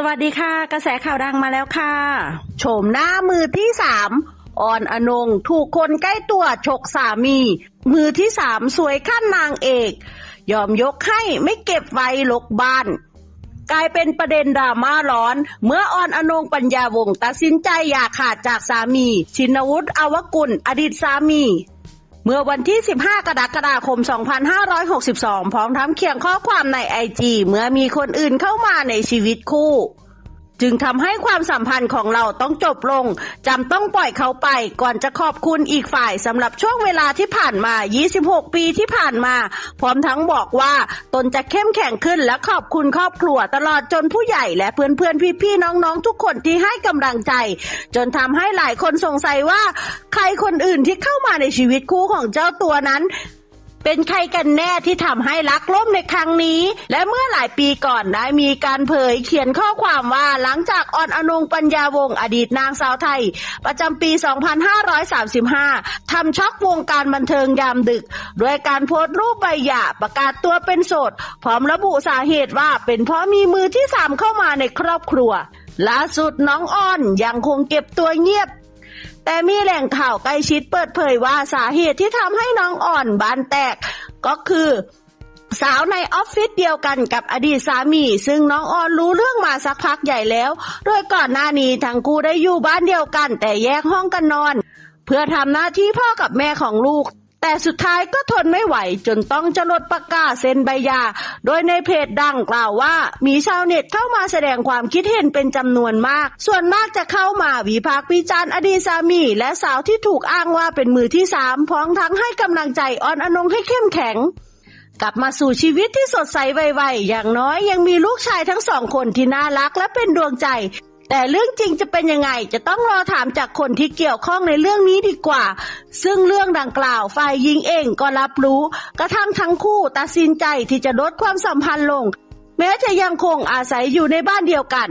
สวัสดีค่ะ กระแสข่าวดังมาแล้วค่ะ โฉมหน้ามือที่สามอ่อนอนงถูกคนใกล้ตัวฉกสามี มือที่สามสวยขั้นนางเอก ยอมยกให้ไม่เก็บไว้ลกบ้าน กลายเป็นประเด็นดราม่าร้อน เมื่ออ่อนอนงปัญญาวงตัดสินใจอย่าขาดจากสามี ชินวุฒิอวกุล อดีตสามี เมื่อวันที่ 15 กรกฎาคม 2562 พร้อมทั้งเขียนข้อความในไอจีเมื่อมีคนอื่นเข้ามาในชีวิตคู่ จึงทำให้ความสัมพันธ์ของเราต้องจบลงจำต้องปล่อยเขาไปก่อนจะขอบคุณอีกฝ่ายสำหรับช่วงเวลาที่ผ่านมา 26 ปีที่ผ่านมา พร้อมทั้งบอกว่าตนจะเข้มแข็งขึ้นและขอบคุณครอบครัวตลอดจนผู้ใหญ่และเพื่อนๆ พี่ๆ น้องๆ ทุกคนที่ให้กำลังใจ จนทำให้หลายคนสงสัยว่า ใครคนอื่นที่เข้ามาในชีวิตคู่ของเจ้าตัวนั้น เป็นใครกันแน่ที่ทำให้รักล่มในครั้งนี้ และเมื่อหลายปีก่อนได้มีการเผยเขียนข้อความว่าหลังจากออนอนงปัญญาวงอดีตนางสาวไทย ประจำปี 2535 ทำช็อกวงการบันเทิงยามดึก ด้วยการโพสต์รูปใบหย่าประกาศตัวเป็นโสด พร้อมระบุสาเหตุว่าเป็นเพราะมีมือที่สามเข้ามาในครอบครัวล่าสุดน้องอ้อนยังคงเก็บตัวเงียบ แต่มีแหล่งข่าวใกล้ชิดเปิดเผยว่าสาเหตุที่ทำให้น้องอ่อนบานแตก ก็คือสาวในออฟฟิศเดียวกันกับอดีตสามี ซึ่งน้องออนรู้เรื่องมาสักพักใหญ่แล้ว โดยก่อนหน้านี้ทั้งคู่ได้อยู่บ้านเดียวกัน แต่แยกห้องกันนอน เพื่อทำหน้าที่พ่อกับแม่ของลูก แต่สุดท้ายก็ทนไม่ไหวจนต้องจะลดประกาศเซ็นใบยา โดยในเพจดังกล่าวว่า มีชาวเน็ตเข้ามาแสดงความคิดเห็นเป็นจำนวนมาก ส่วนมากจะเข้ามาวิพากษ์วิจารณ์อดีตสามี และสาวที่ถูกอ้างว่าเป็นมือที่สามพร้อมทั้งให้กำลังใจออนอนงให้เข้มแข็งกลับมาสู่ชีวิตที่สดใสไวๆ อย่างน้อยยังมีลูกชายทั้งสองคนที่น่ารักและเป็นดวงใจ แต่เรื่องจริงจะเป็นยังไงจะต้องรอถามจากคนที่เกี่ยวข้องในเรื่องนี้ดีกว่า ซึ่งเรื่องดังกล่าวฝ่ายหญิงเองก็รับรู้ กระทั่งทั้งคู่ตัดสินใจที่จะลดความสัมพันธ์ลง แม้จะยังคงอาศัยอยู่ในบ้านเดียวกัน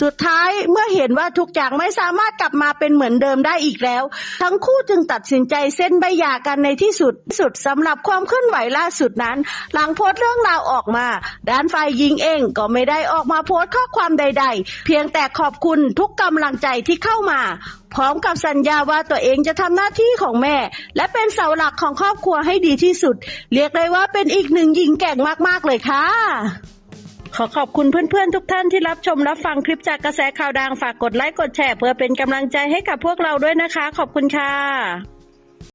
สุดท้ายเมื่อเห็นว่าทุกอย่างไม่สามารถกลับมาเป็นเหมือนเดิมได้อีกแล้ว ทั้งคู่จึงตัดสินใจเซ็นใบหย่ากันในที่สุดสุดสำหรับความเคลื่อนไหวล่าสุดนั้น หลังโพสต์เรื่องราวออกมา ด้านฝ่ายหญิงเองก็ไม่ได้ออกมาโพสต์ข้อความใด ๆ เพียงแต่ขอบคุณทุกกำลังใจที่เข้ามาพร้อมกับสัญญาว่าตัวเองจะทำหน้าที่ของแม่ และเป็นเสาหลักของครอบครัวให้ดีที่สุด เรียกได้ว่าเป็นอีกหนึ่งหญิงแก่งมากๆเลยค่ะ ขอขอบคุณเพื่อนๆ ทุกท่านที่รับชมรับฟังคลิปจากกระแสข่าวดังฝากกดไลค์กดแชร์เพื่อเป็นกำลังใจให้กับพวกเราด้วยนะคะ ขอบคุณค่ะ